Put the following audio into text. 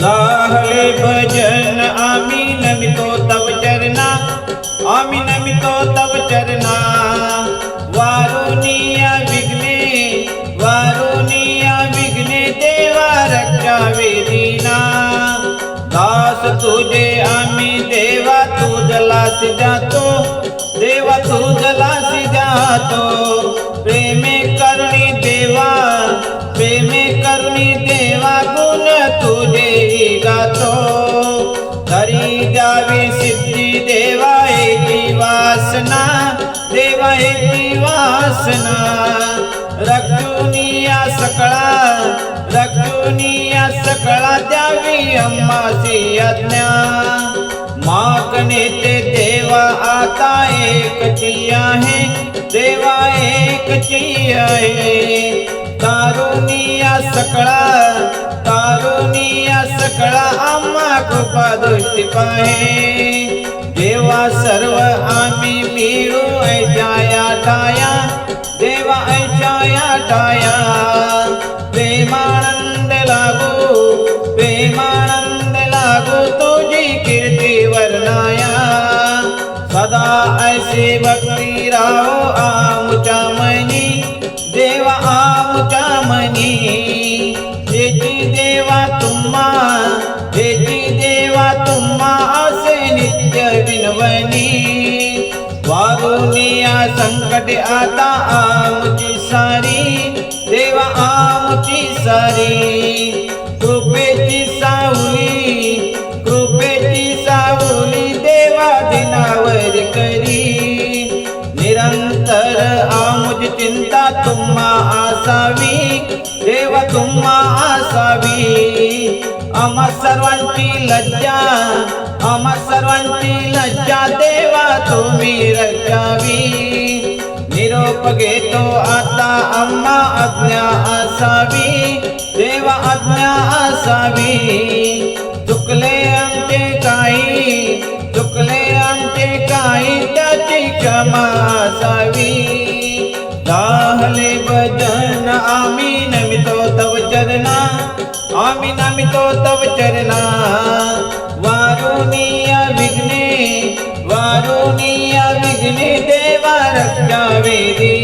लाहले भजन आम्ही नमितो तव चरणा आम्ही नमितो तव चरणा। वारुनिया विघ्ने वारुनिया विघ्ने देवा रक्षा वेदीना। दास तुझे आम्ही देवा तू जातो देवा तू जलासी जातो प्रेमे कर हरी द्यावी सिद्धी देवा एकी वासना देवा एकी वासना. रक्षुनिया सकळा रक्षुनिया सकळा द्यावी अम्मासी आज्ञा. मागणे ते देवा आता एकची आहे देवा एकची आहे. तारुनिया सकळा तारुनिया सकळा आम्हा कृपा दृष्टी पाहे. देवा सर्व आम्ही मिळू ऐजाया टाया देवा ऐजाया टाया. प्रेमानंद लागू प्रेमानंद लागू तुझी कीर्ती वर्णाया सदा ऐसे भक्ती राहो आ भेटी देवा तुम्हा. भेटी देवा तुम्हा असे नित्य विनवनी वागुनिया संकट आता आमची सारी. देवा आमची सारी. कृपेची सावली कृपेची सावली देवा दिनावर करी. निरंतर आमुज चिंता तुम्हा असावी. देव तुम्हा असावी. आम्हा सर्वांची लज्जा आम्हा सर्वांची लज्जा देवा तुम्ही रचावी. निरोप घेतो आता आम्हा आज्ञा असावी. देवा आज्ञा असावी. चुकले आमचे काही चुकले आमचे काही त्याची क्षमा असावी. नमितो तव चरणा। वारुनिया विघ्ने वारुनिया विघ्ने देवा रक्षा वेदी।